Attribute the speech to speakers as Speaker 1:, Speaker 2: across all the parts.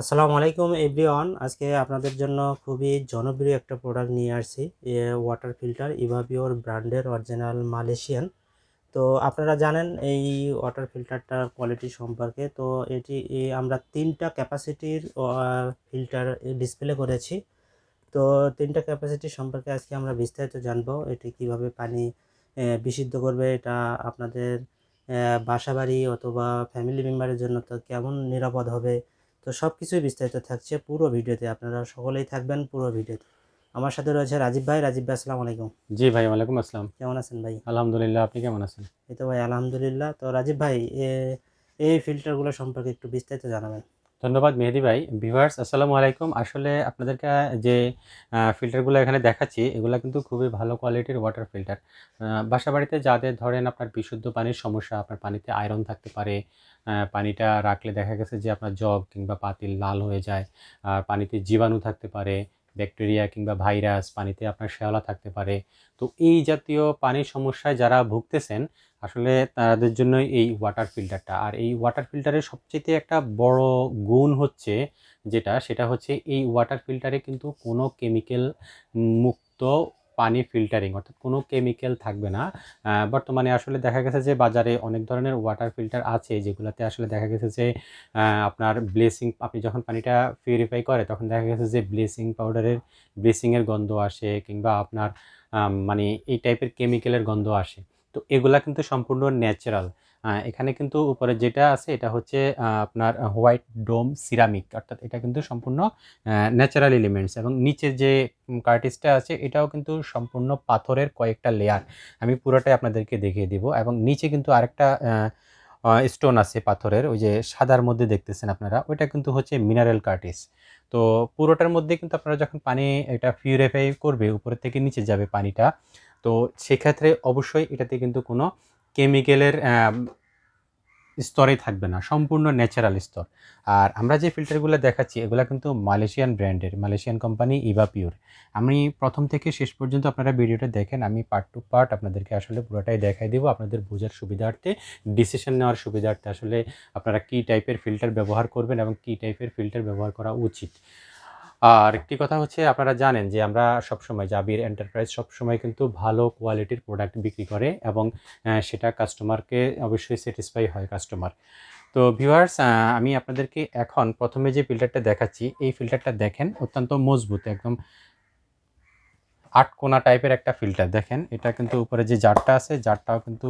Speaker 1: আসসালামু আলাইকুম এভরিওয়ান। আজকে আপনাদের জন্য খুবই জনপ্রিয় একটা প্রোডাক্ট নিয়ে আসছি ওয়াটার ফিল্টার ইভাবিওর ব্র্যান্ডের অরিজিনাল মালয়েশিয়ান তো আপনারা জানেন এই ওয়াটার ফিল্টারটার কোয়ালিটি সম্পর্কে, তো এটি আমরা তিনটা ক্যাপাসিটির ফিল্টার ডিসপ্লে করেছি। তো তিনটা ক্যাপাসিটি সম্পর্কে আজকে আমরা বিস্তারিত জানব, এটি কীভাবে পানি বিশুদ্ধ করবে, এটা আপনাদের বাসাবাড়ি অথবা ফ্যামিলি মেম্বারের জন্য তো কেমন নিরাপদ হবে তো সব কিছুই বিস্তারিত থাকছে পুরো ভিডিওতে আপনারা সকলেই থাকবেন পুরো ভিডিওতে। আমার সাথে রয়েছে রাজীব ভাই। রাজীব ভাই আসসালামু আলাইকুম।
Speaker 2: জি ভাই ওয়ালাইকুম আসসালাম।
Speaker 1: কেমন আছেন ভাই?
Speaker 2: আলহামদুলিল্লাহ আপনি কেমন আছেন?
Speaker 1: এই তো ভাই আলহামদুলিল্লাহ। তো রাজীব ভাই এ- এই ফিল্টারগুলো সম্পর্কে একটু বিস্তারিত জানাবেন।
Speaker 2: ধন্যবাদ মেহেদি ভাই। ভিভার্স আসসালামু আলাইকুম। আসলে আপনাদেরকে যে ফিল্টারগুলো এখানে দেখাচ্ছি, এগুলো কিন্তু খুবই ভালো কোয়ালিটির ওয়াটার ফিল্টার বাসা বাড়িতে যাদের ধরেন আপনার বিশুদ্ধ পানির সমস্যা, আপনার পানিতে আয়রন থাকতে পারে পানিটা রাখলে দেখা গেছে যে আপনার জগ কিংবা পাতিল লাল হয়ে যায়, আর পানিতে জীবাণু থাকতে পারে ব্যাকটেরিয়া কিংবা ভাইরাস পানিতে আপনার শ্যাওলা থাকতে পারে। তো এই জাতীয় পানির সমস্যায় যারা ভুগতেছেন আসলে তাদের জন্য এই ওয়াটার ফিল্টারটা আর এই ওয়াটার ফিল্টারের সবচেয়ে একটা বড় গুণ হচ্ছে যেটা, সেটা হচ্ছে এই ওয়াটার ফিল্টারে কিন্তু কোনো কেমিক্যাল মুক্ত পানি ফিল্টারিং অর্থাৎ কোনো কেমিক্যাল থাকবে না। বর্তমানে আসলে দেখা গেছে যে বাজারে অনেক ধরনের ওয়াটার ফিল্টার আছে, যেগুলোতে আসলে দেখা গেছে যে আপনার ব্লেসিং আপনি যখন পানিটা পিউরিফাই করে, তখন দেখা গেছে যে ব্লেসিং পাউডারের ব্লেসিংয়ের গন্ধ আসে, কিংবা আপনার মানে এই টাইপের কেমিক্যালের গন্ধ আসে। তো এগুলা কিন্তু সম্পূর্ণ ন্যাচারাল এখানে কিন্তু উপরে যেটা আছে, এটা হচ্ছে আপনার হোয়াইট ডোম সিরামিক অর্থাৎ এটা কিন্তু সম্পূর্ণ ন্যাচারাল এলিমেন্টস এবং নিচে যে কার্টিসটা আছে, এটাও কিন্তু সম্পূর্ণ পাথরের কয়েকটা লেয়ার আমি পুরোটাই আপনাদেরকে দেখিয়ে দিব। এবং নিচে কিন্তু আরেকটা স্টোন আছে পাথরের, ওই যে সাদার মধ্যে দেখতেছেন আপনারা, ওইটা কিন্তু হচ্ছে মিনারেল কার্টিস তো পুরোটার মধ্যে কিন্তু আপনারা যখন পানি, এটা পিউরিফাই করবে, উপরের থেকে নিচে যাবে পানিটা তো সেক্ষেত্রে অবশ্যই এটাতে কিন্তু কোনো কেমিক্যালের স্তরে থাকবে না, সম্পূর্ণ ন্যাচারাল স্তর। আর আমরা যে ফিল্টারগুলো দেখাচ্ছি, এগুলো কিন্তু মালয়েশিয়ান ব্র্যান্ডের মালয়েশিয়ান কোম্পানি ইভা পিওর আমি প্রথম থেকে শেষ পর্যন্ত আপনারা ভিডিওটা দেখেন, আমি পার্ট টু পার্ট আপনাদেরকে আসলে পুরোটাই দেখাই দেবো, আপনাদের বোঝার সুবিধার্থে ডিসিশন নেওয়ার সুবিধার্থে আসলে আপনারা কী টাইপের ফিল্টার ব্যবহার করবেন এবং কী টাইপের ফিল্টার ব্যবহার করা উচিত। আর একটি কথা হচ্ছে, আপনারা জানেন যে আমরা সবসময় জাবির এন্টারপ্রাইজ সবসময় কিন্তু ভালো কোয়ালিটির প্রোডাক্ট বিক্রি করে এবং সেটা কাস্টমারকে অবশ্যই স্যাটিসফাই হয় কাস্টমার তো ভিউয়ার্স আমি আপনাদেরকে এখন প্রথমে যে ফিল্টারটা দেখাচ্ছি, এই ফিল্টারটা দেখেন, অত্যন্ত মজবুত, একদম আটকোনা টাইপের একটা ফিল্টার দেখেন এটা কিন্তু উপরে যে জারটা আছে জারটাও কিন্তু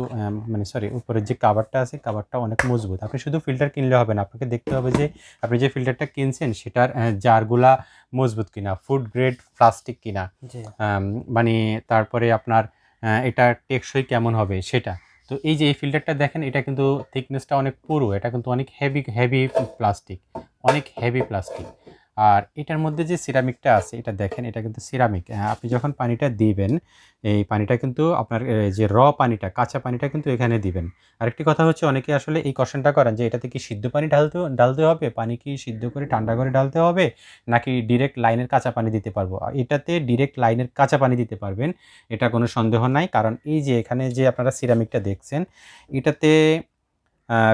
Speaker 2: মানে সরি উপরে যে কাভারটা আছে কাভারটা অনেক মজবুত। আপনি শুধু ফিল্টার কিনলে হবে না আপনাকে দেখতে হবে যে আপনি যে ফিল্টারটা কিনছেন সেটার জারগুলা মজবুত কিনা ফুড গ্রেড প্লাস্টিক কিনা। মানে তারপরে আপনার এটা টেকসই কেমন হবে সেটা। তো এই যে এই ফিল্টারটা দেখেন এটা কিন্তু থিকনেসটা অনেক পুরু এটা কিন্তু অনেক হেভি হেভি প্লাস্টিক অনেক হেভি প্লাস্টিক আর এটার মধ্যে যে সিরামিকটা আছে, এটা দেখেন, এটা কিন্তু সিরামিক আপনি যখন পানিটা দিবেন, এই পানিটা কিন্তু আপনার যে র পানিটা, কাঁচা পানিটা কিন্তু এখানে দিবেন। আরেকটি কথা হচ্ছে, অনেকে আসলে এই কোশ্চেনটা করেন যে, এটাতে কি সিদ্ধ পানি ঢালতে ঢালতে হবে? পানি কি সিদ্ধ করে ঠান্ডা করে ঢালতে হবে? নাকি ডিরেক্ট লাইনের কাঁচা পানি দিতে পারব? এটাতে ডিরেক্ট লাইনের কাঁচা পানি দিতে পারবেন, এটা কোনো সন্দেহ নাই। কারণ এই যে এখানে যে আপনারা সিরামিকটা দেখছেন, এটাতে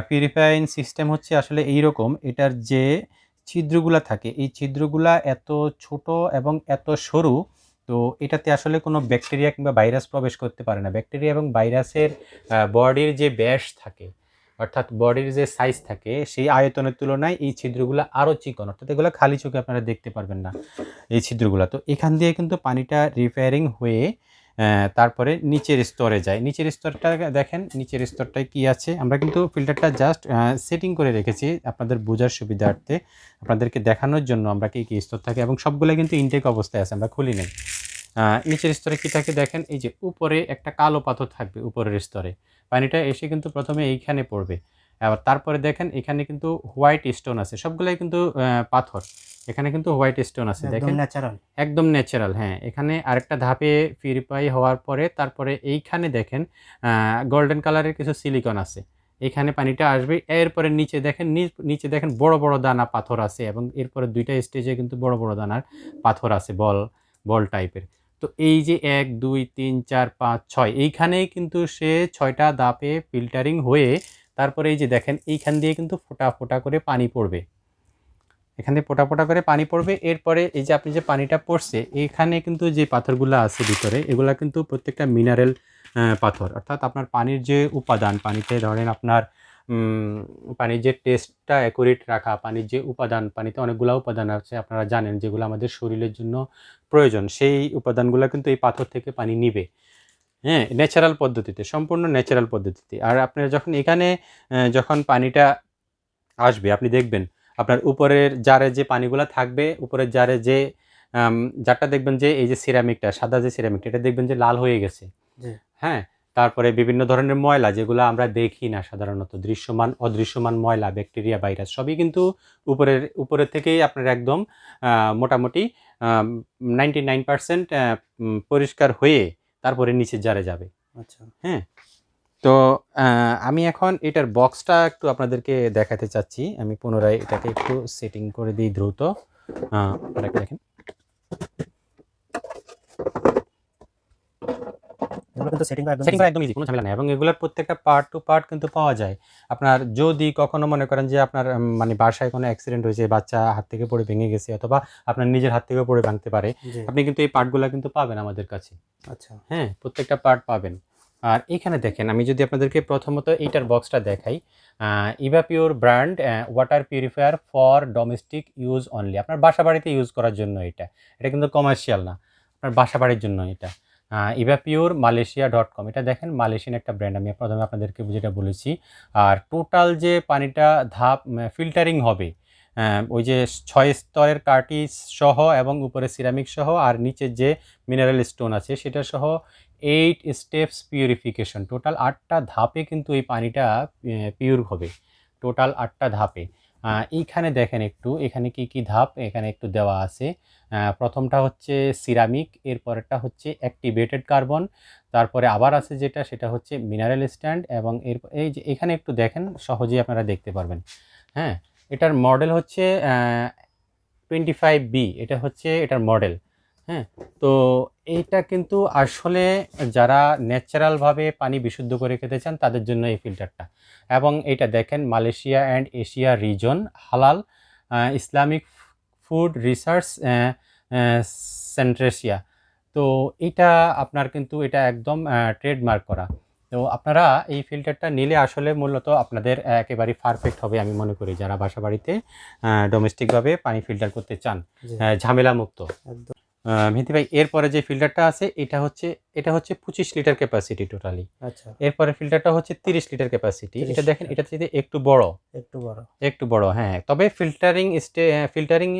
Speaker 2: পিউরিফাইং সিস্টেম হচ্ছে আসলে এই রকম এটার যে ছিদ্রগুলা থাকে। এই ছিদ্রগুলা এত ছোট এবং এত সরু, তো এটাতে আসলে কোনো ব্যাকটেরিয়া কিংবা ভাইরাস প্রবেশ করতে পারে না। ব্যাকটেরিয়া এবং ভাইরাসের বডির যে ব্যাস থাকে, অর্থাৎ বডির যে সাইজ থাকে, সেই আয়তনের তুলনায় এই ছিদ্রগুলো আরও চিকন। অর্থাৎ এগুলো খালি চোখে আপনারা দেখতে পারবেন না, এই ছিদ্রগুলো। তো এখান দিয়ে কিন্তু পানিটা রিপেয়ারিং হয়ে তারপরে নিচের স্তরে যায়। নিচের স্তরটা দেখেন, নিচের স্তরটায় কি আছে? আমরা কিন্তু ফিল্টারটা জাস্ট সেটিং করে রেখেছি আপনাদের বোঝার সুবিধার্থে। আপনাদেরকে দেখানোর জন্য আমরা কি কী স্তর থাকে এবং সবগুলো কিন্তু ইনটেক অবস্থায় আছে, আমরা খুলি নেই। নিচের স্তরে কী থাকে দেখেন, এই যে উপরে একটা কালো পাথর থাকবে উপরের স্তরে। পানিটা এসে কিন্তু প্রথমে এইখানে পড়বে। আবার তারপরে দেখেন এখানে কিন্তু হোয়াইট স্টোন আছে। সবগুলাই কিন্তু পাথর। এখানে কিন্তু হোয়াইট স্টোন আছে দেখেন?
Speaker 1: ন্যাচারাল
Speaker 2: একদম ন্যাচারাল হ্যাঁ। এখানে আরেকটা ধাপে পিউরিফাই হওয়ার পরে তারপরে এইখানে দেখেন গোল্ডেন কালারের কিছু সিলিকন আছে। এখানে পানিটা আসবে এরপরে নিচে দেখেন নিচ- দেখেন বড় বড় দানা পাথর আছে এবং এরপরে দুইটা স্টেজে কিন্তু বড় বড় দানার পাথর আছে বল বল টাইপের তো এই যে এক দুই তিন চার পাঁচ ছয় এইখানেই কিন্তু সে ছয়টা দাপে ফিল্টারিং হয়ে তারপরে এই যে দেখেন, এইখান দিয়ে কিন্তু ফোটা ফোটা করে পানি পড়বে। এখান দিয়ে ফোটা ফোটা করে পানি পড়বে। এরপরে এই যে আপনি যে পানিটা পড়ছে, এখানে কিন্তু যে পাথরগুলো আছে ভিতরে, এগুলো কিন্তু প্রত্যেকটা মিনারেল পাথর। অর্থাৎ আপনার পানির যে উপাদান, পানিতে ধরেন আপনার পানির যে টেস্টটা অ্যাকুরেট রাখা, পানির যে উপাদান, পানিতে অনেকগুলো উপাদান আছে, আপনারা জানেন, যেগুলো আমাদের শরীরের জন্য প্রয়োজন। সেই উপাদানগুলো কিন্তু এই পাথর থেকে পানি নিবে। হ্যাঁ ন্যাচারাল পদ্ধতিতে সম্পূর্ণ ন্যাচারাল পদ্ধতিতে। আর আপনার যখন এখানে যখন পানিটা আসবে আপনি দেখবেন আপনার উপরের জারে যে পানিগুলো থাকবে উপরের জারে যে জারটা দেখবেন যে এই যে সিরামিকটা সাদা যে সিরামিকটা এটা দেখবেন যে লাল হয়ে গেছে। হ্যাঁ তারপরে বিভিন্ন ধরনের ময়লা যেগুলো আমরা দেখি না সাধারণত দৃশ্যমান অদৃশ্যমান ময়লা ব্যাকটেরিয়া ভাইরাস সবই কিন্তু উপরের উপরের থেকেই আপনার একদম মোটামুটি নাইনটি নাইন পার্সেন্ট পরিষ্কার হয়ে তারপরে নিচে জারে যাবে।
Speaker 1: আচ্ছা।
Speaker 2: হ্যাঁ? তো আমি এখন এটার বক্সটা একটু আপনাদেরকে দেখাতে চাচ্ছি। আমি পুনরায় এটাকে একটু সেটিং করে দিই দ্রুত। দেখেন।
Speaker 1: এগুলো কিন্তু সেটিং একদম
Speaker 2: সেটিং করা একদম ইজি কোনো ঝামেলা নেই। এবং এগুলোর প্রত্যেকটা পার্ট টু পার্ট কিন্তু পাওয়া যায়। আপনার যদি কখনো মনে করেন যে আপনার মানে বাসায় কোনো অ্যাক্সিডেন্ট হয়েছে বাচ্চা হাত থেকে পড়ে ভেঙে গেছে অথবা আপনার নিজের হাত থেকে পড়ে ভাঙতে পারে আপনি কিন্তু এই পার্টগুলো কিন্তু পাবেন আমাদের কাছে।
Speaker 1: আচ্ছা।
Speaker 2: হ্যাঁ প্রত্যেকটা পার্ট পাবেন। আর এখানে দেখেন আমি যদি আপনাদেরকে প্রথমত এইটার বক্সটা দেখাই Evapure brand water purifier for domestic use only আপনার বাসা বাড়িতে ইউজ করার জন্য এটা। এটা কিন্তু কমার্শিয়াল না। আপনার বাসা বাড়ির জন্য এটা। ইভাপিওর মালয়েশিয়া ডট কম এটা দেখেন মালয়েশিয়ান একটা ব্র্যান্ড আমি প্রথমে আপনাদেরকে যেটা বলেছি, আর টোটাল যে পানিটা, ধাপ ফিল্টারিং হবে ওই যে ছয় স্তরের কার্টিজ সহ এবং উপরে সিরামিক সহ, আর নিচে যে মিনারেল স্টোন আছে, সেটা সহ এইট স্টেপস পিউরিফিকেশন টোটাল আটটা ধাপে কিন্তু এই পানিটা পিওর হবে। টোটাল আটটা ধাপে। এইখানে দেখেন একটু, এখানে কি কি ধাপ, এখানে একটু দেওয়া আছে। প্রথমটা হচ্ছে সিরামিক, এরপরেরটা হচ্ছে অ্যাক্টিভেটেড কার্বন তারপরে আবার আছে যেটা, সেটা হচ্ছে মিনারেল স্ট্যান্ড এবং এর, এই যে এখানে একটু দেখেন, সহজেই আপনারা দেখতে পারবেন। হ্যাঁ এটার মডেল হচ্ছে টোয়েন্টি ফাইভ বি এটা হচ্ছে, এটার মডেল হ্যাঁ? তো এইটা কিন্তু আসলে যারা ন্যাচারালভাবে পানি বিশুদ্ধ করে খেতে চান তাদের জন্য এই ফিল্টারটা এবং এটা দেখেন Malaysia and Asia reason halal Islamic food research সেন্ট্রেশিয়া তো এটা আপনার কিন্তু এটা একদম ট্রেডমার্ক করা। তো আপনারা এই ফিল্টারটা নিলে আসলে মূলত আপনাদের একেবারে পারফেক্ট হবে আমি মনে করি যারা বাসা বাড়িতে ডোমেস্টিকভাবে পানি ফিল্টার করতে চান। ঝামেলা মুক্ত মিহিতি ভাই এরপরে যে ফিল্টারটা আছে এটা হচ্ছে এটা হচ্ছে পঁচিশ লিটার ক্যাপাসিটি টোটালি
Speaker 1: আচ্ছা।
Speaker 2: এরপরে ফিল্টারটা হচ্ছে তিরিশ লিটার ক্যাপাসিটি এটা দেখেন এটা থেকে একটু বড়।
Speaker 1: একটু বড়।
Speaker 2: একটু বড় হ্যাঁ। তবে ফিল্টারিং স্টে ফিল্টারিং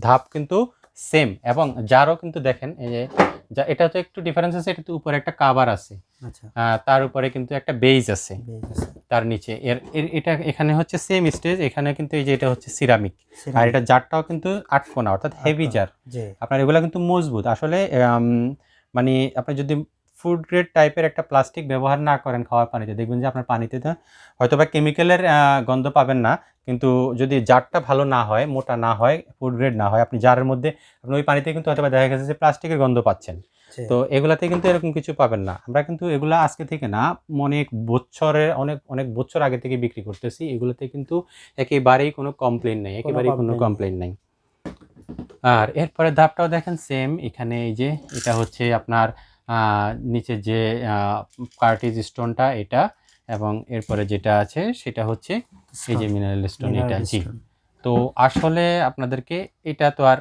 Speaker 2: ধাপ কিন্তু সেম এবং যারও কিন্তু দেখেন এই যে এটা তো একটু ডিফারেন্স আছে এটা তো উপরে একটা কাভার আছে।
Speaker 1: আচ্ছা।
Speaker 2: তার উপরে কিন্তু একটা বেজ আছে। তার নিচে। এর এটা এখানে হচ্ছে সেম স্টেজ এখানে কিন্তু এই যে এটা হচ্ছে সিরামিক আর এটা জারটাও কিন্তু আটকোনা অর্থাৎ হেভি জার আপনার এগুলো কিন্তু মজবুত। আসলে মানে আপনি যদি ফুড গ্রেড টাইপের একটা প্লাস্টিক ব্যবহার না করেন খাওয়ার পানিতে দেখবেন যে আপনার পানিতে তো হয়তো বা কেমিক্যালের গন্ধ পাবেন না। কিন্তু যদি জারটা ভালো না হয় মোটা না হয় ফুড গ্রেড না হয় আপনি জারের মধ্যে আপনি ওই পানিতে কিন্তু হয়তো দেখা গেছে যে প্লাস্টিকের গন্ধ পাচ্ছেন। তো এগুলাতে কিন্তু এরকম কিছু পাবেন না। আমরা কিন্তু এগুলা আজকে থেকে না অনেক বছরের অনেক অনেক বছর আগে থেকে বিক্রি করতেছি। এগুলোতে কিন্তু একেবারেই কোনো কমপ্লেন নেই একেবারেই কোনো কমপ্লেন নেই। আর এরপরে ধাপটাও দেখেন সেম এখানে এই যে এটা হচ্ছে আপনার নিচে যে কার্টিজ স্টোনটা এটা এবং এরপরে যেটা আছে সেটা হচ্ছে এই যে মিনারেল স্টোন এটা জি। তো আসলে আপনাদেরকে এটা তো আর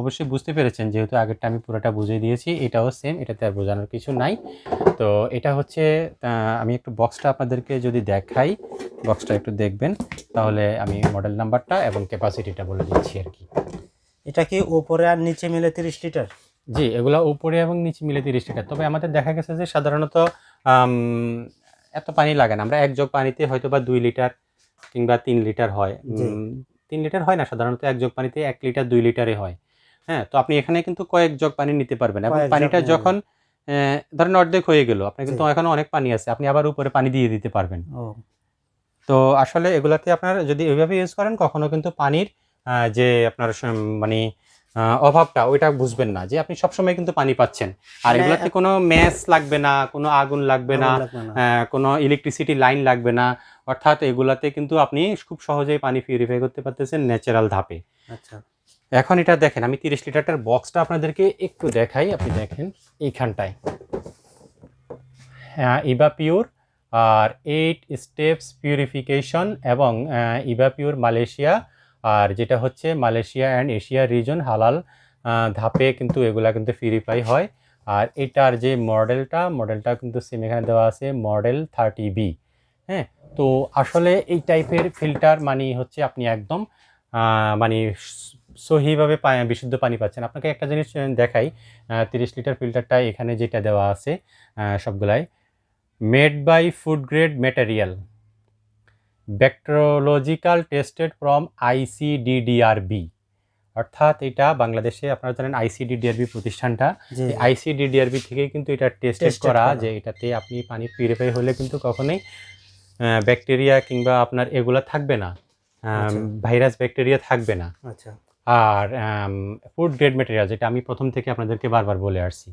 Speaker 2: অবশ্যই বুঝতে পেরেছেন যেহেতু আগেরটা আমি পুরোটা বুঝিয়ে দিয়েছি এটাও সেম এটাতে আর বোঝানোর কিছু নাই। তো এটা হচ্ছে আমি একটু বক্সটা আপনাদেরকে যদি দেখাই বক্সটা একটু দেখবেন তাহলে আমি মডেল নাম্বারটা এবং ক্যাপাসিটিটা বলে দিচ্ছি আর কি।
Speaker 1: এটা কি উপরে আর নিচে মিলে তিরিশ লিটার
Speaker 2: জি এগুলো উপরে এবং নিচে মিলে তিরিশ লিটার তবে আমাদের দেখা গেছে যে সাধারণত এত পানি লাগে না। আমরা এক জগ পানিতে হয়তো বা দুই লিটার কিংবা তিন লিটার হয়। তিন লিটার হয় না সাধারণত এক জগ পানিতে এক লিটার দুই লিটারে হয়। হ্যাঁ তো আপনি এখানে কিন্তু কয়েক জগ পানি নিতে পারবেন এবং পানিটা যখন আহ, ধরেন অর্ধেক হয়ে গেল আপনি কিন্তু। এখনও অনেক পানি আছে আপনি আবার উপরে পানি দিয়ে দিতে পারবেন। তো আসলে এগুলাতে আপনার যদি ওইভাবে ইউজ করেন কখনো কিন্তু পানির যে আপনার মানে অভাবটা ওইটা বুঝবেন না যে আপনি সবসময় কিন্তু পানি পাচ্ছেন। আর
Speaker 1: মানে
Speaker 2: এগুলাতে কোনো ম্যাচ লাগবে না কোনো আগুন লাগবে না কোনো ইলেকট্রিসিটি লাইন লাগবে না। অর্থাৎ এগুলাতে কিন্তু আপনি খুব সহজেই পানি পিউরিফাই করতে পারতেছেন ন্যাচারাল ধাপে।
Speaker 1: আচ্ছা।
Speaker 2: এখন এটা দেখেন আমি তিরিশ লিটারটার বক্সটা আপনাদেরকে একটু দেখাই আপনি দেখেন এইখানটায়। হ্যাঁ ইবা পিওর আর এইট স্টেপস পিউরিফিকেশন এবং ইবা পিওর মালয়েশিয়া আর যেটা হচ্ছে মালয়েশিয়া অ্যান্ড এশিয়া রিজন হালাল ধাপে কিন্তু এগুলা কিন্তু পিউরিফাই হয়। আর এটার যে মডেলটা মডেলটা কিন্তু সেম এখানে দেওয়া আছে মডেল থার্টি বি হ্যাঁ? তো আসলে এই টাইপের ফিল্টার মানে হচ্ছে আপনি একদম মানে সহিভাবে বিশুদ্ধ পানি পাচ্ছেন। আপনাকে একটা জিনিস দেখাই তিরিশ লিটার ফিল্টারটা এখানে যেটা দেওয়া আছে সবগুলাই made by food grade material bacteriological tested from ICDDRB অর্থাৎ এটা বাংলাদেশে আপনারা জানেন আইসিডিডিআরবি প্রতিষ্ঠানটা। আইসিডিডিআরবি থেকেই কিন্তু এটা টেস্টেড করা। যে এটাতে আপনি পানি পিউরিফাই হলে কিন্তু কখনোই ব্যাকটেরিয়া কিংবা আপনার এগুলা থাকবে না
Speaker 1: আচ্ছা।
Speaker 2: ভাইরাস ব্যাকটেরিয়া থাকবে না
Speaker 1: আচ্ছা
Speaker 2: আর ফুড গ্রেড মেটেরিয়াল যেটা আমি প্রথম থেকে আপনাদেরকে বারবার বলে আসছি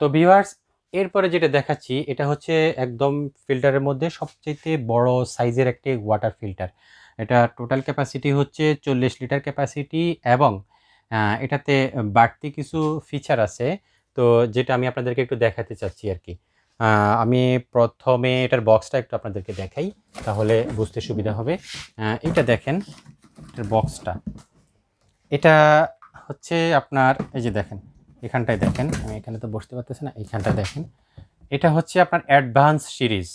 Speaker 2: তো ভিউয়ার্স এরপরে যেটা দেখাচ্ছি, এটা হচ্ছে একদম ফিল্টারের মধ্যে সবচেয়ে বড় সাইজের একটি ওয়াটার ফিল্টার এটা টোটাল ক্যাপাসিটি হচ্ছে চল্লিশ লিটার ক্যাপাসিটি এবং এটাতে বাড়তি কিছু ফিচার আছে। তো যেটা আমি আপনাদেরকে একটু দেখাতে চাচ্ছি আর কি। আমি প্রথমে এটার বক্সটা একটু আপনাদেরকে দেখাই, তাহলে বুঝতে সুবিধা হবে। এটা দেখেন, এটার বক্সটা এটা হচ্ছে আপনার, এই যে দেখেন এখানটায় দেখেন আমি এখানে তো বসতে পারতেছি না এইখানটায় দেখেন এটা হচ্ছে আপনার অ্যাডভান্স সিরিজ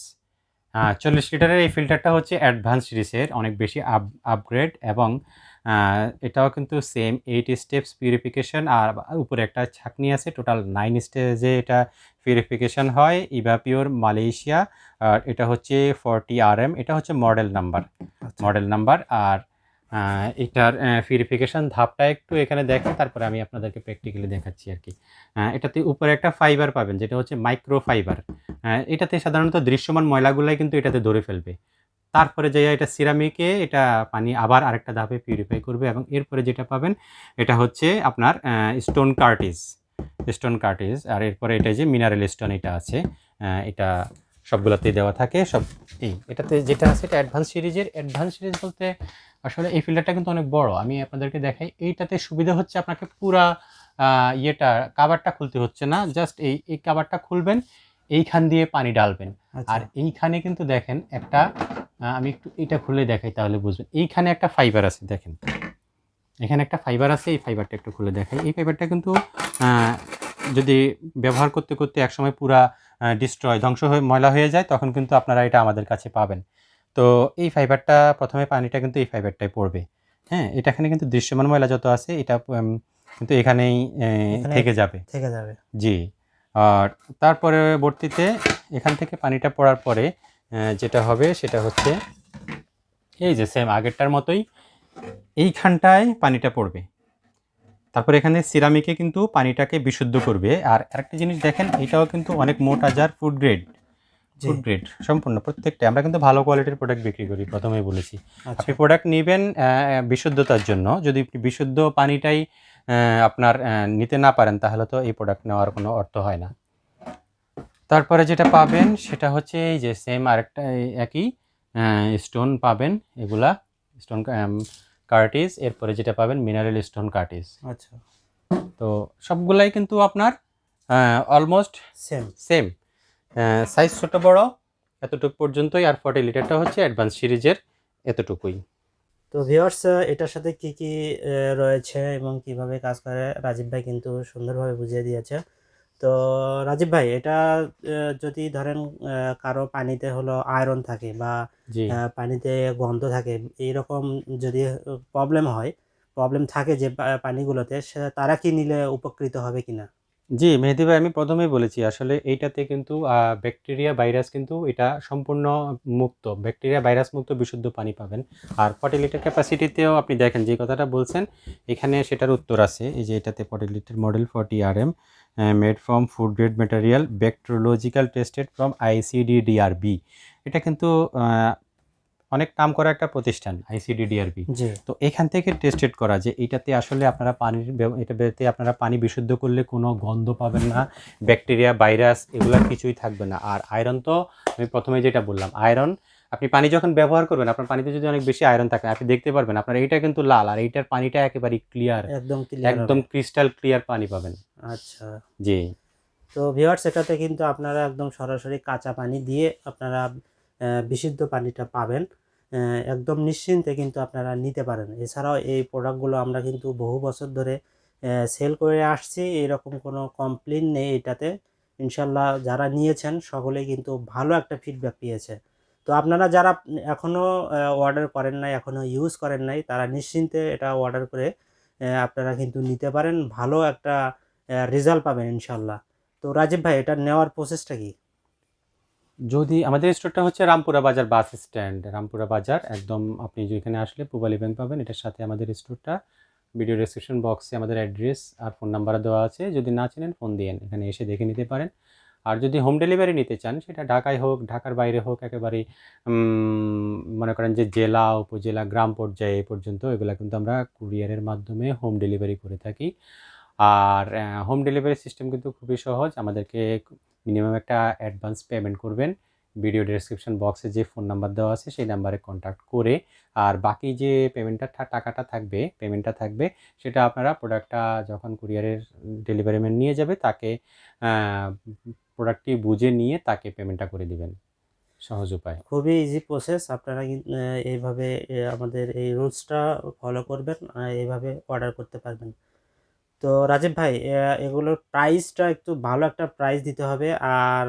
Speaker 2: চল্লিশ লিটারের এই ফিল্টারটা হচ্ছে অ্যাডভান্স সিরিজের অনেক বেশি আপ আপগ্রেড এবং এটাও কিন্তু সেম এইট স্টেপস পিউরিফিকেশন আর উপরে একটা ছাকনি আছে টোটাল নাইন স্টেজে এটা পিউরিফিকেশন হয় ইভাপিওর মালয়েশিয়া আর এটা হচ্ছে ফর্টি আর এম এটা হচ্ছে মডেল নাম্বার। মডেল নাম্বার আর এটার পিউরিফিকেশন ধাপটা একটু এখানে দেখেন, তারপরে আমি আপনাদেরকে প্র্যাকটিক্যালি দেখাচ্ছি আর কি। এটাতে উপরে একটা ফাইবার পাবেন, যেটা হচ্ছে মাইক্রো ফাইবার এটাতে সাধারণত দৃশ্যমান ময়লাগুলাই কিন্তু এটাতে ধরে ফেলবে। তারপরে যাইয়া এটা সিরামিকে এটা পানি আবার আরেকটা ধাপে পিউরিফাই করবে এবং এরপরে যেটা পাবেন, এটা হচ্ছে আপনার স্টোন কার্টিজ স্টোন কার্টিজ আর এরপরে এটা যে মিনারেল স্টোন এটা আছে এটা সবগুলোতেই দেওয়া থাকে সব এই এটাতে যেটা আছে এটা অ্যাডভান্স সিরিজের অ্যাডভান্স সিরিজ বলতে আসলে এই ফিল্টারটা কিন্তু অনেক বড়। আমি আপনাদেরকে দেখাই এইটাতে সুবিধা হচ্ছে আপনাকে পুরা ইয়েটা কাভারটা খুলতে হচ্ছে না। জাস্ট এই এই কাভারটা খুলবেন এইখান দিয়ে পানি ডালবেন
Speaker 1: আচ্ছা।
Speaker 2: আর এইখানে কিন্তু দেখেন একটা আমি একটু এটা খুলে দেখাই তাহলে বুঝবেন। এইখানে একটা ফাইবার আছে দেখেন। এখানে একটা ফাইবার আছে এই ফাইবারটা একটু খুলে দেখাই। এই ফাইবারটা কিন্তু যদি ব্যবহার করতে করতে একসময় পুরা ডিস্ট্রয় ধ্বংস হয়ে ময়লা হয়ে যায় তখন কিন্তু আপনারা এটা আমাদের কাছে পাবেন। তো এই ফাইবারটা প্রথমে পানিটা কিন্তু এই ফাইবারটাই পড়বে। হ্যাঁ এটা এখানে কিন্তু দৃশ্যমান ময়লা যত আছে এটা কিন্তু এখানেই থেকে যাবে।
Speaker 1: থেকে যাবে।
Speaker 2: জি। আর তার পরবর্তীতে এখান থেকে পানিটা পড়ার পরে যেটা হবে সেটা হচ্ছে এই যে সেম আগেরটার মতোই এইখানটায় পানিটা পড়বে। তারপর এখানে সিরামিকে কিন্তু পানিটাকে বিশুদ্ধ করবে। আর আরেকটা জিনিস দেখেন এটাও কিন্তু অনেক মোটা যার ফুড গ্রেড ফুড গ্রেড সম্পূর্ণ প্রত্যেকটা আমরা কিন্তু ভালো কোয়ালিটির প্রোডাক্ট বিক্রি করি প্রথমেই বলেছি।
Speaker 1: আচ্ছা।
Speaker 2: আপনি প্রোডাক্ট নেবেন বিশুদ্ধতার জন্য। যদি বিশুদ্ধ পানিটাই আপনার নিতে না পারেন তাহলে তো এই প্রোডাক্ট নেওয়ার কোনো অর্থ হয় না। তারপরে যেটা পাবেন সেটা হচ্ছে এই যে সেম আরেকটা একই স্টোন পাবেন। এগুলা স্টোন কার্টিস এরপরে যেটা পাবেন মিনারেল স্টোন কার্টিস
Speaker 1: আচ্ছা।
Speaker 2: তো সবগুলাই কিন্তু আপনার অলমোস্ট
Speaker 1: সেম
Speaker 2: সেম সাইজ ছোট বড় এতটুকু পর্যন্তই আর ফর্টি লিটারটা হচ্ছে অ্যাডভান্স সিরিজের এতটুকুই।
Speaker 1: তো ভিউয়ার্স এটার সাথে কি কি রয়েছে এবং কীভাবে কাজ করে রাজীব ভাই কিন্তু সুন্দরভাবে বুঝিয়ে দিয়েছে। তো রাজীব ভাই এটা যদি ধরেন কারও পানিতে হলো আয়রন থাকে বা পানিতে গন্ধ থাকে এইরকম যদি প্রবলেম হয় প্রবলেম থাকে যে পানিগুলোতে তারা কি নিলে উপকৃত হবে কিনা?
Speaker 2: জি মেহেদি ভাই আমি প্রথমেই বলেছি আসলে এইটাতে কিন্তু ব্যাকটেরিয়া ভাইরাস কিন্তু এটা সম্পূর্ণ মুক্ত। ব্যাকটেরিয়া ভাইরাস মুক্ত বিশুদ্ধ পানি পাবেন। আর ফর্টি লিটার ক্যাপাসিটিতেও আপনি দেখেন যে কথাটা বলছেন এখানে সেটার উত্তর আছে এই যে এটাতে forty litre model forty R M made from food grade material bacteriological tested from ICDDRB এটা কিন্তু আহ, অনেক নাম করা একটা প্রতিষ্ঠান আইসিডিডিআরবি তো এখান থেকে টেস্টেড করা যে এটাতে আসলে আপনারা পানির এটাতে আপনারা পানি বিশুদ্ধ করলে কোনো গন্ধ পাবেন না ব্যাকটেরিয়া ভাইরাস এগুলো কিছুই থাকবে না। আর আয়রন তো আমি প্রথমে যেটা বললাম আয়রন আপনি পানি যখন ব্যবহার করবেন আপনার পানিতে যদি অনেক বেশি আয়রন থাকে আপনি দেখতে পারবেন আপনার এইটা কিন্তু লাল আর এইটার পানিটা একেবারে ক্লিয়ার
Speaker 1: একদম
Speaker 2: একদম ক্রিস্টাল ক্লিয়ার পানি পাবেন।
Speaker 1: আচ্ছা।
Speaker 2: জি।
Speaker 1: তো ভিউয়ার্স এটাতে কিন্তু আপনারা একদম সরাসরি কাঁচা পানি দিয়ে আপনারা বিশুদ্ধ পানিটা পাবেন। একদম নিশ্চিন্তে কিন্তু আপনারা নিতে পারেন। এছাড়াও এই প্রোডাক্টগুলো আমরা কিন্তু বহু বছর ধরে সেল করে আসছি। এরকম কোনো কমপ্লেন নেই এটাতে। ইনশাল্লাহ যারা নিয়েছেন সকলেই কিন্তু ভালো একটা ফিডব্যাক পেয়েছে। তো আপনারা যারা এখনও অর্ডার করেন নাই এখনও ইউজ করেন নাই তারা নিশ্চিন্তে এটা অর্ডার করে আপনারা কিন্তু নিতে পারেন। ভালো একটা রেজাল্ট পাবেন ইনশাল্লাহ তো রাজীব ভাই, এটা নেওয়ার প্রসেসটা কি?
Speaker 2: যদি আমাদের স্টোরটা হচ্ছে রামপুরা বাজার বাস স্ট্যান্ড। রামপুরা বাজার, একদম আপনি যেখানে আসলে পুবালি ব্যাংক পাবেন, এটার সাথে আমাদের স্টোরটা ভিডিও ডেসক্রিপশন বক্সে আমাদের অ্যাড্রেস আর ফোন নাম্বার দেওয়া আছে। যদি না চেনেন ফোন দিয়েন এখানে এসে দেখে নিতে পারেন। আর যদি হোম ডেলিভারি নিতে চান, সেটা ঢাকায় হোক, ঢাকার বাইরে হোক, একেবারে মনে করেন যে জেলা, উপজেলা, গ্রাম পর্যায়ে পর্যন্ত, এগুলো কিন্তু আমরা কুরিয়ারের মাধ্যমে হোম ডেলিভারি করে থাকি। আর হোম ডেলিভারি সিস্টেম কিন্তু খুবই সহজ। আমাদেরকে মিনিমাম একটা অ্যাডভান্স পেমেন্ট করবেন। ভিডিও ডেসক্রিপশন বক্সে যে ফোন নাম্বার দেওয়া আছে, সেই নাম্বারে কন্ট্যাক্ট করে। আর বাকি যে পেমেন্টটা টাকাটা থাকবে পেমেন্টটা থাকবে, সেটা আপনারা প্রোডাক্টটা যখন কুরিয়ারের ডেলিভারি ম্যান নিয়ে যাবে, তাকে প্রোডাক্টটি বুঝে নিয়ে তাকে পেমেন্টটা করে দিবেন। সহজ উপায়।
Speaker 1: খুবই ইজি প্রসেস আপনারা এইভাবে আমাদের এই রুলসটা ফলো করবেন এইভাবে অর্ডার করতে পারবেন। তো রাজীব ভাই এগুলোর প্রাইসটা একটু ভালো একটা প্রাইস দিতে হবে আর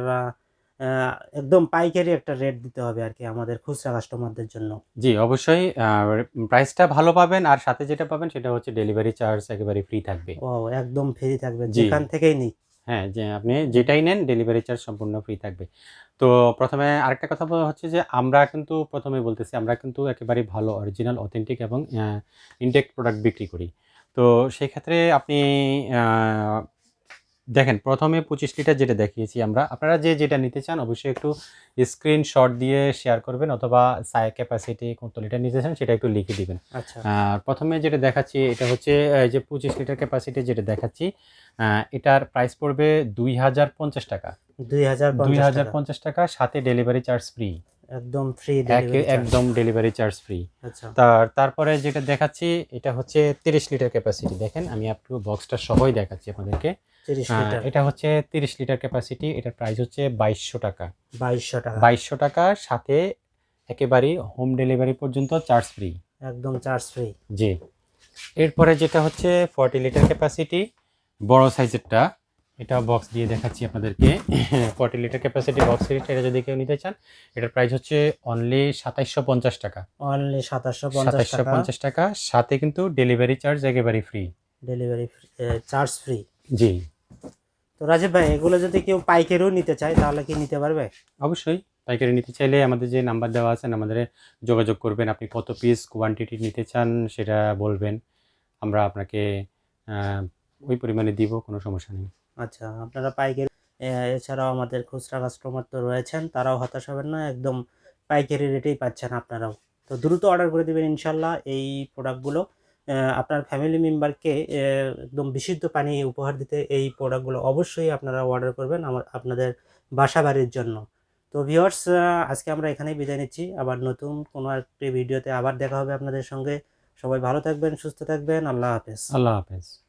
Speaker 1: একদম পাইকারি একটা রেট দিতে হবে আর কি আমাদের খুচরা কাস্টমারদের জন্য।
Speaker 2: জি অবশ্যই। প্রাইসটা ভালো পাবেন আর সাথে যেটা পাবেন সেটা হচ্ছে ডেলিভারি চার্জ একেবারে ফ্রি থাকবে।
Speaker 1: ও একদম ফ্রি থাকবে। যেখান থেকেই নিই
Speaker 2: হ্যাঁ যে আপনি যেটাই নেন ডেলিভারি চার্জ সম্পূর্ণ ফ্রি থাকবে। তো প্রথমে আরেকটা কথা বলা হচ্ছে যে আমরা কিন্তু প্রথমে বলতেছি আমরা কিন্তু একেবারে ভালো অরিজিনাল অথেন্টিক এবং ইনটেক প্রোডাক্ট বিক্রি করি। তো সেই ক্ষেত্রে আপনি দেখেন প্রথমে পঁচিশ লিটার যেটা দেখিয়েছি আমরা। আপনারা যে যেটা নিতে চান অবশ্যই একটু স্ক্রিনশট দিয়ে শেয়ার করবেন অথবা সাই ক্যাপাসিটি কত লিটার নিতে চান সেটা একটু লিখে দিবেন।
Speaker 1: আচ্ছা।
Speaker 2: আর প্রথমে যেটা দেখাচ্ছি এটা হচ্ছে এই যে পঁচিশ লিটার ক্যাপাসিটি যেটা দেখাচ্ছি এটার প্রাইস পড়বে দুই হাজার পঞ্চাশ টাকা।
Speaker 1: দুই হাজার
Speaker 2: দুই হাজার পঞ্চাশ টাকা সাথে ডেলিভারি চার্জ ফ্রি
Speaker 1: একদম ফ্রি
Speaker 2: একদম ডেলিভারি চার্জ ফ্রি
Speaker 1: আচ্ছা।
Speaker 2: তার তারপরে যেটা দেখাচ্ছি এটা হচ্ছে তিরিশ লিটার ক্যাপাসিটি দেখেন আমি একটু বক্সটা সহই দেখাচ্ছি আপনাদেরকে। এটা হচ্ছে তিরিশ লিটার ক্যাপাসিটি এটার প্রাইস হচ্ছে বাইশশো টাকা।
Speaker 1: বাইশশো টাকা।
Speaker 2: বাইশশো টাকা সাথে একেবারেই হোম ডেলিভারি পর্যন্ত চার্জ ফ্রি
Speaker 1: একদম চার্জ ফ্রি
Speaker 2: জি। এরপরে যেটা হচ্ছে ফর্টি লিটার ক্যাপাসিটি বড় সাইজেরটা এটা বক্স দিয়ে দেখাচ্ছি আপনাদেরকে। ফর্টি লিটার ক্যাপাসিটি বক্স সিরিজটা এটা যদি কেউ নিতে চান এটার প্রাইস হচ্ছে অনলি সাতাইশশো পঞ্চাশ টাকা।
Speaker 1: অনলি সাতাশশো
Speaker 2: সাতাইশশো পঞ্চাশ টাকা। সাথে কিন্তু ডেলিভারি চার্জ একেবারে ফ্রি
Speaker 1: ডেলিভারি চার্জ ফ্রি
Speaker 2: জি।
Speaker 1: তো রাজীব ভাই এগুলো যদি কেউ পাইকারিও নিতে চায় তাহলে কি নিতে পারবে?
Speaker 2: অবশ্যই। পাইকারি নিতে চাইলে আমাদের যে নাম্বার দেওয়া আছে আমাদের যোগাযোগ করবেন। আপনি কত পিস কোয়ান্টিটি নিতে চান সেটা বলবেন। আমরা আপনাকে ওই পরিমাণে দিব কোনো সমস্যা নেই।
Speaker 1: আচ্ছা আপনারা পাইকারি এছাড়াও আমাদের খুচরা কাস্টমার তো রয়েছেন, তারাও হতাশ হবেন না, একদম পাইকারি রেটেই পাচ্ছেন আপনারাও। তো দ্রুত অর্ডার করে দেবেন ইনশাল্লাহ এই প্রোডাক্টগুলো আপনার ফ্যামিলি মেম্বারকে একদম বিশুদ্ধ পানি উপহার দিতে এই প্রোডাক্টগুলো অবশ্যই আপনারা অর্ডার করবেন আমার, আপনাদের বাসা বাড়ির জন্য। তো ভিওর্স আজকে আমরা এখানেই বিদায় নিচ্ছি। আবার নতুন কোনো একটি ভিডিওতে আবার দেখা হবে আপনাদের সঙ্গে। সবাই ভালো থাকবেন, সুস্থ থাকবেন, আল্লাহ হাফেজ।
Speaker 2: আল্লাহ হাফেজ।